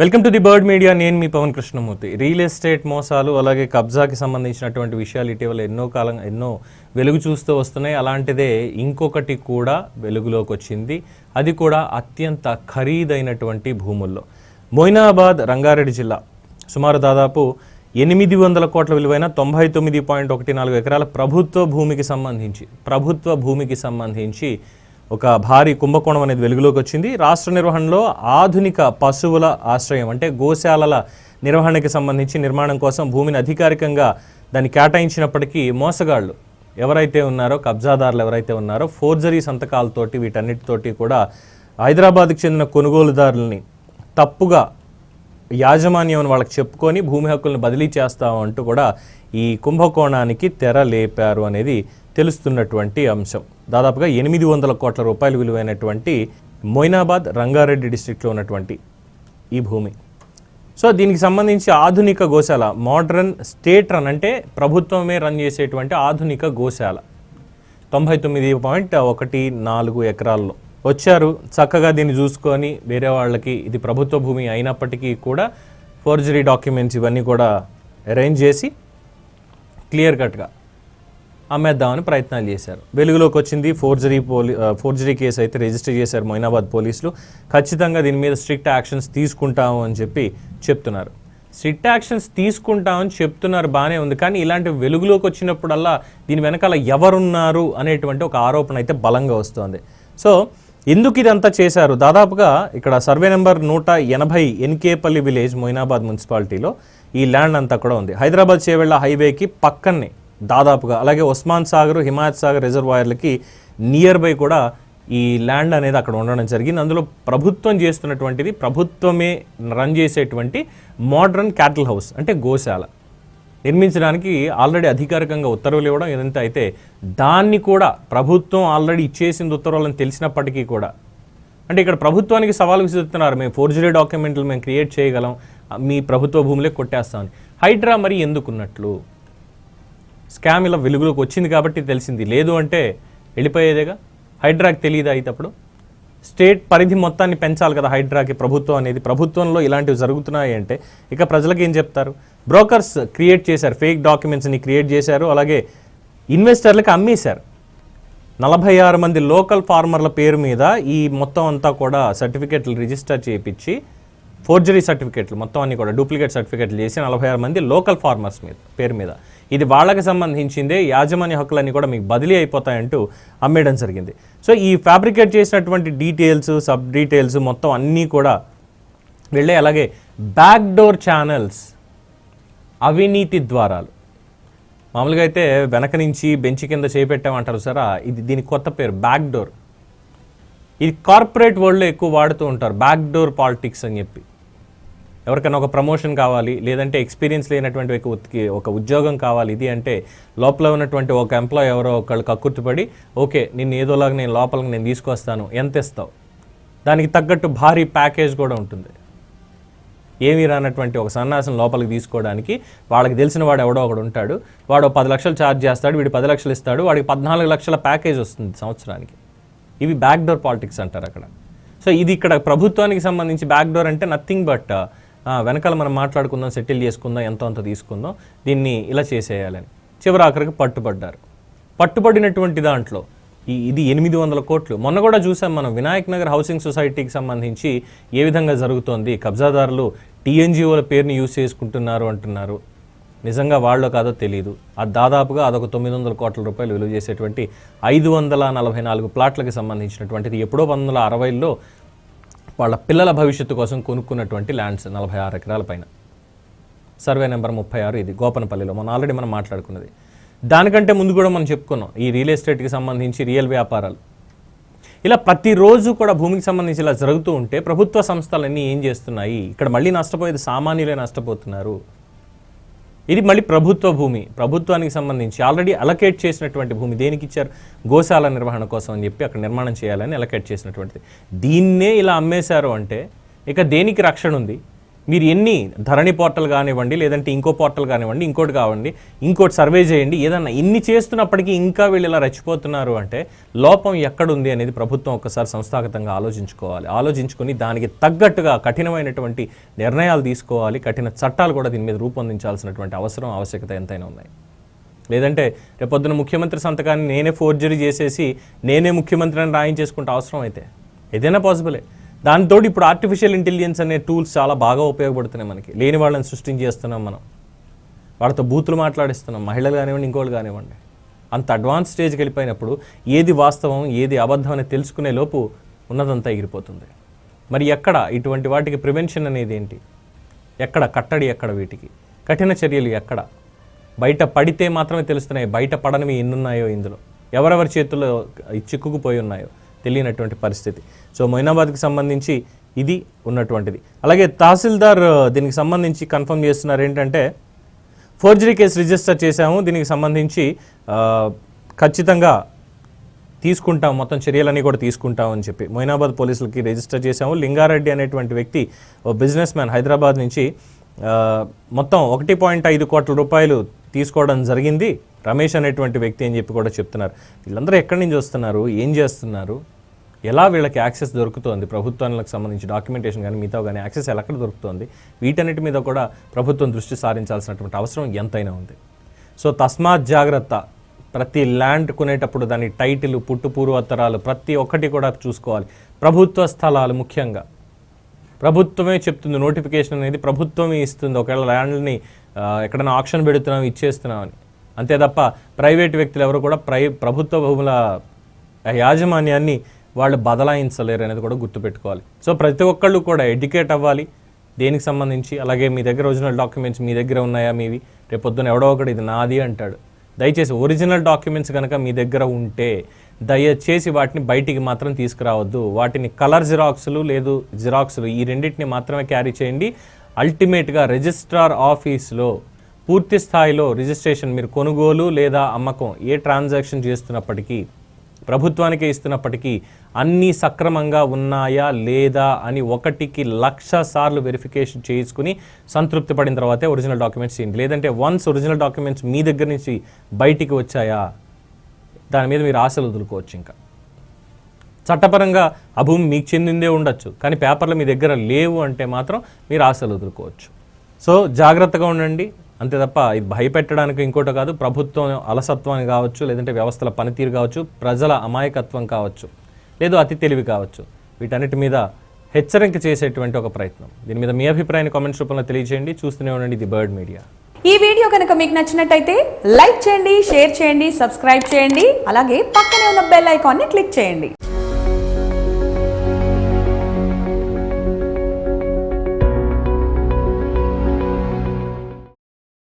Welcome to the bird media. నేను మీ Pavan Krishnamurthy. Real estate మోసాలు అలాగే కబ్జాకి సంబంధించినటువంటి విషయాలు ఇటీవల ఎన్నో కాలం ఎన్నో వెలుగు చూస్తూ వస్తున్నాయి. అలాంటిదే ఇంకొకటి కూడా వెలుగులోకి వచ్చింది. అది కూడా అత్యంత ఖరీదైనటువంటి భూముల్లో. మొయినాబాద్ రంగారెడ్డి జిల్లా సుమారు దాదాపు ఎనిమిది వందల కోట్ల విలువైన తొంభై తొమ్మిది పాయింట్ ఒకటి నాలుగు ఎకరాల ప్రభుత్వ భూమికి సంబంధించి ప్రభుత్వ భూమికి సంబంధించి ఒక భారీ కుంభకోణం అనేది వెలుగులోకి వచ్చింది. రాష్ట్ర నిర్వహణలో ఆధునిక పశువుల ఆశ్రయం అంటే గోశాలల నిర్వహణకి సంబంధించి నిర్మాణం కోసం భూమిని అధికారికంగా దాన్ని కేటాయించినప్పటికీ మోసగాళ్ళు ఎవరైతే ఉన్నారో కబ్జాదారులు ఎవరైతే ఉన్నారో ఫోర్జరీ సంతకాలతోటి వీటన్నిటితోటి కూడా హైదరాబాద్కి చెందిన కొనుగోలుదారుల్ని తప్పుగా యాజమాన్యం అని వాళ్ళకి చెప్పుకొని భూమి హక్కులను బదిలీ చేస్తామంటూ కూడా ఈ కుంభకోణానికి తెర లేపారు అనేది తెలుస్తున్నటువంటి అంశం. దాదాపుగా ఎనిమిది వందల కోట్ల రూపాయలు విలువైనటువంటి మొయినాబాద్ రంగారెడ్డి డిస్ట్రిక్ట్లో ఉన్నటువంటి ఈ భూమి. సో దీనికి సంబంధించి ఆధునిక గోశాల మోడ్రన్ స్టేట్ రన్ అంటే ప్రభుత్వమే రన్ చేసేటువంటి ఆధునిక గోశాల. తొంభై తొమ్మిది పాయింట్ ఒకటి నాలుగు ఎకరాల్లో. వచ్చారు చక్కగా దీన్ని చూసుకొని వేరే వాళ్ళకి ఇది ప్రభుత్వ భూమి అయినప్పటికీ కూడా ఫోర్జరీ డాక్యుమెంట్స్ ఇవన్నీ కూడా అరేంజ్ చేసి క్లియర్ కట్గా అమ్మేద్దామని ప్రయత్నాలు చేశారు. వెలుగులోకి వచ్చింది ఫోర్జరీ పోలీ ఫోర్జరీ కేసు అయితే రిజిస్టర్ చేశారు మొయినాబాద్ పోలీసులు. ఖచ్చితంగా దీని మీద స్ట్రిక్ట్ యాక్షన్స్ తీసుకుంటాము అని చెప్పి చెప్తున్నారు. స్ట్రిక్ట్ యాక్షన్స్ తీసుకుంటామని చెప్తున్నారు బాగానే ఉంది. కానీ ఇలాంటి వెలుగులోకి వచ్చినప్పుడల్లా దీని వెనకాల ఎవరున్నారు అనేటువంటి ఒక ఆరోపణ అయితే బలంగా వస్తోంది. సో ఎందుకు ఇదంతా చేశారు? దాదాపుగా ఇక్కడ సర్వే నెంబర్ నూట ఎనభై ఎన్కేపల్లి విలేజ్ మొయినాబాద్ మున్సిపాలిటీలో ఈ ల్యాండ్ అంతా కూడా ఉంది. హైదరాబాద్ చేవెళ్ళ హైవేకి పక్కనే దాదాపుగా అలాగే ఉస్మాన్ సాగర్ హిమాయత్ సాగర్ రిజర్వాయర్లకి నియర్ బై కూడా ఈ ల్యాండ్ అనేది అక్కడ ఉండడం జరిగింది. అందులో ప్రభుత్వం చేస్తున్నటువంటిది ప్రభుత్వమే రన్ చేసేటువంటి మోడ్రన్ క్యాటిల్ హౌస్ అంటే గోశాల. నిర్మించడానికి ఆల్రెడీ అధికారికంగా ఉత్తర్వులు ఇవ్వడం ఇదంతా అయితే దాన్ని కూడా ప్రభుత్వం ఆల్రెడీ ఇచ్చేసింది ఉత్తర్వులను తెలిసినప్పటికీ కూడా. అంటే ఇక్కడ ప్రభుత్వానికి సవాల్ విసురుతున్నారు. మేము ఫోర్జరీ డాక్యుమెంట్లు మేము క్రియేట్ చేయగలం. మీ ప్రభుత్వ భూములే కొట్టేస్తామని. హైడ్రా మరి ఎందుకున్నట్లు? స్కామ్ ఇలా వెలుగులోకి వచ్చింది కాబట్టి తెలిసింది. లేదు అంటే వెళ్ళిపోయేదేగా? హైడ్రాకి తెలియదా అయితే అప్పుడు? స్టేట్ పరిధి మొత్తాన్ని పెంచాలి కదా హైడ్రాకి ప్రభుత్వం అనేది. ప్రభుత్వంలో ఇలాంటివి జరుగుతున్నాయి అంటే ఇక ప్రజలకు ఏం చెప్తారు? బ్రోకర్స్ క్రియేట్ చేశారు ఫేక్ డాక్యుమెంట్స్ని క్రియేట్ చేశారు అలాగే ఇన్వెస్టర్లకు అమ్మేశారు. నలభై ఆరు మంది లోకల్ ఫార్మర్ల పేరు మీద ఈ మొత్తం అంతా కూడా సర్టిఫికెట్లు రిజిస్టర్ చేయించి ఫోర్జరీ సర్టిఫికెట్లు మొత్తం అన్ని కూడా డూప్లికేట్ సర్టిఫికెట్లు చేసి నలభై ఆరు మంది లోకల్ ఫార్మర్స్ మీద పేరు మీద. ఇది వాళ్ళకి సంబంధించిందే యాజమాన్య హక్కులన్నీ కూడా మీకు బదిలీ అయిపోతాయంటూ అమ్మేయడం జరిగింది. సో ఈ ఫ్యాబ్రికేట్ చేసినటువంటి డీటెయిల్స్ సబ్ డీటెయిల్స్ మొత్తం అన్నీ కూడా వెళ్ళే అలాగే బ్యాక్ డోర్ ఛానల్స్ అవినీతి ద్వారాలు. మామూలుగా అయితే వెనక నుంచి బెంచ్ కింద చేపెట్టామంటారు సరా ఇది దీని కొత్త పేరు బ్యాక్ డోర్ ఇది కార్పొరేట్ వరల్డ్లో ఎక్కువ వాడుతూ ఉంటారు బ్యాక్ డోర్ పాలిటిక్స్ అని చెప్పి. ఎవరికైనా ఒక ప్రమోషన్ కావాలి లేదంటే ఎక్స్పీరియన్స్ లేనటువంటి ఒక ఉత్కి ఒక ఉద్యోగం కావాలి ఇది అంటే లోపల ఉన్నటువంటి ఒక ఎంప్లాయ్ ఎవరో ఒకళ్ళు కక్కుర్తిపడి ఓకే నిన్ను ఏదోలాగా నేను లోపలికి నేను తీసుకొస్తాను ఎంత ఇస్తావు? దానికి తగ్గట్టు భారీ ప్యాకేజ్ కూడా ఉంటుంది. ఏమీ రానటువంటి ఒక సన్నాసం లోపలికి తీసుకోవడానికి వాళ్ళకి తెలిసిన వాడు ఎవడో ఒకడు ఉంటాడు. వాడు పది లక్షలు ఛార్జ్ చేస్తాడు వీడు పది లక్షలు ఇస్తాడు వాడికి పద్నాలుగు లక్షల ప్యాకేజ్ వస్తుంది సంవత్సరానికి. ఇవి బ్యాక్డోర్ పాలిటిక్స్ అంటారు అక్కడ. సో ఇది ఇక్కడ ప్రభుత్వానికి సంబంధించి బ్యాక్డోర్ అంటే నథింగ్ బట్ uh, వెనకాల మనం మాట్లాడుకుందాం సెటిల్ చేసుకుందాం ఎంత అంత తీసుకుందాం దీన్ని ఇలా చేసేయాలని. చివరి ఆఖరికి పట్టుబడ్డారు. పట్టుబడినటువంటి దాంట్లో ఈ ఇది ఎనిమిది వందల కోట్లు. మొన్న కూడా చూసాం మనం వినాయక్ నగర్ హౌసింగ్ సొసైటీకి సంబంధించి ఏ విధంగా జరుగుతోంది కబ్జాదారులు టీఎన్జిఓల పేరుని యూజ్ చేసుకుంటున్నారు అంటున్నారు. నిజంగా వాళ్ళో కాదో తెలియదు అది దాదాపుగా అదొక తొమ్మిది వందల కోట్ల రూపాయలు విలువ చేసేటువంటి ఐదు వందల నలభై నాలుగు ప్లాట్లకు సంబంధించినటువంటిది ఎప్పుడో పంతొమ్మిది వందల అరవైలో వాళ్ళ పిల్లల భవిష్యత్తు కోసం కొనుక్కున్నటువంటి ల్యాండ్స్ నలభై ఆరు ఎకరాల పైన. సర్వే నెంబర్ ముప్పై ఆరు ఇది గోపనపల్లిలో. మనం ఆల్రెడీ మనం మాట్లాడుకున్నది. దానికంటే ముందు కూడా మనం చెప్పుకున్నాం. ఈ రియల్ ఎస్టేట్కి సంబంధించి రియల్ వ్యాపారాలు. ఇలా ప్రతిరోజు కూడా భూమికి సంబంధించి ఇలా జరుగుతూ ఉంటే ప్రభుత్వ సంస్థలన్నీ ఏం చేస్తున్నాయి? ఇక్కడ మళ్ళీ నష్టపోయేది సామాన్యులే నష్టపోతున్నారు. ఇది మళ్ళీ ప్రభుత్వ భూమి. ప్రభుత్వానికి సంబంధించి ఆల్రెడీ అలకేట్ చేసినటువంటి భూమి దేనికి ఇచ్చారు? గోశాల నిర్వహణ కోసం అని చెప్పి అక్కడ నిర్మాణం చేయాలని అలకేట్ చేసినటువంటిది. దీన్నే ఇలా అమ్మేశారు అంటే ఇక దేనికి రక్షణ ఉంది? మీరు ఎన్ని ధరణి పోర్టల్ కానివ్వండి లేదంటే ఇంకో పోర్టల్ కానివ్వండి ఇంకోటి కావండి ఇంకోటి సర్వే చేయండి ఏదన్నా ఇన్ని చేస్తున్నప్పటికీ ఇంకా వీళ్ళు ఇలా రెచ్చిపోతున్నారు అంటే లోపం ఎక్కడుంది అనేది ప్రభుత్వం ఒక్కసారి సంస్థాగతంగా ఆలోచించుకోవాలి. ఆలోచించుకొని దానికి తగ్గట్టుగా కఠినమైనటువంటి నిర్ణయాలు తీసుకోవాలి. కఠిన చట్టాలు కూడా దీని మీద రూపొందించాల్సినటువంటి అవసరం ఆవశ్యకత ఎంతైనా ఉన్నాయి. లేదంటే రేపొద్దున ముఖ్యమంత్రి సంతకాన్ని నేనే ఫోర్జరీ చేసేసి నేనే ముఖ్యమంత్రిని రాయించేసుకుంటే అవసరం అయితే. ఏదైనా పాసిబులే. దాంతో ఇప్పుడు ఆర్టిఫిషియల్ ఇంటెలిజెన్స్ అనే టూల్స్ చాలా బాగా ఉపయోగపడుతున్నాయి మనకి. లేని వాళ్ళని సృష్టించేస్తున్నాం మనం. వాళ్ళతో బూతులు మాట్లాడిస్తున్నాం. మహిళలు కానివ్వండి ఇంకోళ్ళు కానివ్వండి. అంత అడ్వాన్స్ స్టేజ్కి వెళ్ళిపోయినప్పుడు ఏది వాస్తవం ఏది అబద్ధం అని తెలుసుకునే లోపు ఉన్నదంతా ఎగిరిపోతుంది. మరి ఎక్కడ? ఇటువంటి వాటికి ప్రివెన్షన్ అనేది ఏంటి? ఎక్కడ? కట్టడి ఎక్కడ వీటికి? కఠిన చర్యలు ఎక్కడ? బయట పడితే మాత్రమే తెలుస్తున్నాయి. బయట పడనివి ఎన్నున్నాయో ఇందులో? ఎవరెవరి చేతుల్లో చిక్కుకుపోయి ఉన్నాయో? తెలియనటువంటి పరిస్థితి. సో మొయినాబాద్కి సంబంధించి ఇది ఉన్నటువంటిది. అలాగే తహసీల్దార్ దీనికి సంబంధించి కన్ఫర్మ్ చేస్తున్నారు ఏంటంటే ఫోర్జరీ కేసు రిజిస్టర్ చేశాము దీనికి సంబంధించి ఖచ్చితంగా తీసుకుంటాం మొత్తం చర్యలన్నీ కూడా తీసుకుంటాం అని చెప్పి. మొయినాబాద్ పోలీసులకి రిజిస్టర్ చేశాము. లింగారెడ్డి అనేటువంటి వ్యక్తి ఓ బిజినెస్ మ్యాన్ హైదరాబాద్ నుంచి మొత్తం ఒకటి పాయింట్ ఐదు కోట్ల రూపాయలు తీసుకోవడం జరిగింది. రమేష్ అనేటువంటి వ్యక్తి అని చెప్పి కూడా చెప్తున్నారు. వీళ్ళందరూ ఎక్కడి నుంచి వస్తున్నారు? ఏం చేస్తున్నారు? ఎలా వీళ్ళకి యాక్సెస్ దొరుకుతోంది? ప్రభుత్వానికి సంబంధించి డాక్యుమెంటేషన్ కానీ మిగతా కానీ యాక్సెస్ ఎలా ఎక్కడ దొరుకుతోంది? వీటన్నిటి మీద కూడా ప్రభుత్వం దృష్టి సారించాల్సినటువంటి అవసరం ఎంతైనా ఉంది. సో తస్మాత్ జాగ్రత్త. ప్రతి ల్యాండ్ కొనేటప్పుడు దాని టైటిల్ పుట్టు పూర్వోత్తరాలు ప్రతి ఒక్కటి కూడా చూసుకోవాలి. ప్రభుత్వ స్థలాలు ముఖ్యంగా. ప్రభుత్వమే చెప్తుంది నోటిఫికేషన్ అనేది ప్రభుత్వమే ఇస్తుంది. ఒకవేళ ల్యాండ్ని ఎక్కడైనా ఆప్షన్ పెడుతున్నాం ఇచ్చేస్తున్నామని. అంతే తప్ప ప్రైవేట్ వ్యక్తులు ఎవరు కూడా ప్రై ప్రభుత్వ భూముల యాజమాన్యాన్ని వాళ్ళు బదలాయించలేరు అనేది కూడా గుర్తుపెట్టుకోవాలి. సో ప్రతి ఒక్కళ్ళు కూడా ఎడ్యుకేట్ అవ్వాలి. దేనికి సంబంధించి? అలాగే మీ దగ్గర ఒరిజినల్ డాక్యుమెంట్స్ మీ దగ్గర ఉన్నాయా మీవి? రేపొద్దున ఎవడో ఒకటి ఇది నాది అంటాడు. దయచేసి ఒరిజినల్ డాక్యుమెంట్స్ కనుక మీ దగ్గర ఉంటే దయచేసి వాటిని బయటికి మాత్రం తీసుకురావద్దు. వాటిని కలర్ జిరాక్స్లు లేదు జిరాక్స్లు ఈ రెండింటిని మాత్రమే క్యారీ చేయండి. అల్టిమేట్గా రిజిస్ట్రార్ ఆఫీస్లో పూర్తి స్థాయిలో రిజిస్ట్రేషన్ మీరు కొనుగోలు లేదా అమ్మకం ఏ ట్రాన్సాక్షన్ చేస్తున్నప్పటికీ ప్రభుత్వానికే ఇస్తున్నప్పటికీ అన్నీ సక్రమంగా ఉన్నాయా లేదా అని ఒకటికి లక్ష సార్లు వెరిఫికేషన్ చేసుకుని సంతృప్తి పడిన తర్వాతే ఒరిజినల్ డాక్యుమెంట్స్ చేయండి. లేదంటే వన్స్ ఒరిజినల్ డాక్యుమెంట్స్ మీ దగ్గర నుంచి బయటికి వచ్చాయా? దాని మీద మీరు ఆశలు వదులుకోవచ్చు ఇంకా. చట్టపరంగా ఆ భూమి మీకు చెందిందే ఉండొచ్చు కానీ పేపర్లు మీ దగ్గర లేవు అంటే మాత్రం మీరు ఆశలు వదులుకోవచ్చు. సో జాగ్రత్తగా ఉండండి. అంతే తప్ప ఇది భయపెట్టడానికి ఇంకోటి కాదు ప్రభుత్వం అలసత్వాన్ని కావచ్చు లేదంటే వ్యవస్థల పనితీరు కావచ్చు ప్రజల అమాయకత్వం కావచ్చు లేదు అతి తెలివి కావచ్చు. వీటన్నిటి మీద హెచ్చరిక చేసేటువంటి ఒక ప్రయత్నం. దీని మీద మీ అభిప్రాయాన్ని కామెంట్స్ రూపంలో తెలియజేయండి. చూస్తూనే ఉండండి ఇది బర్డ్ మీడియా. ఈ వీడియో కనుక మీకు నచ్చినట్టయితే లైక్ చేయండి షేర్ చేయండి సబ్స్క్రైబ్ చేయండి అలాగే పక్కనే ఉన్న బెల్ ఐకాన్ని క్లిక్ చేయండి.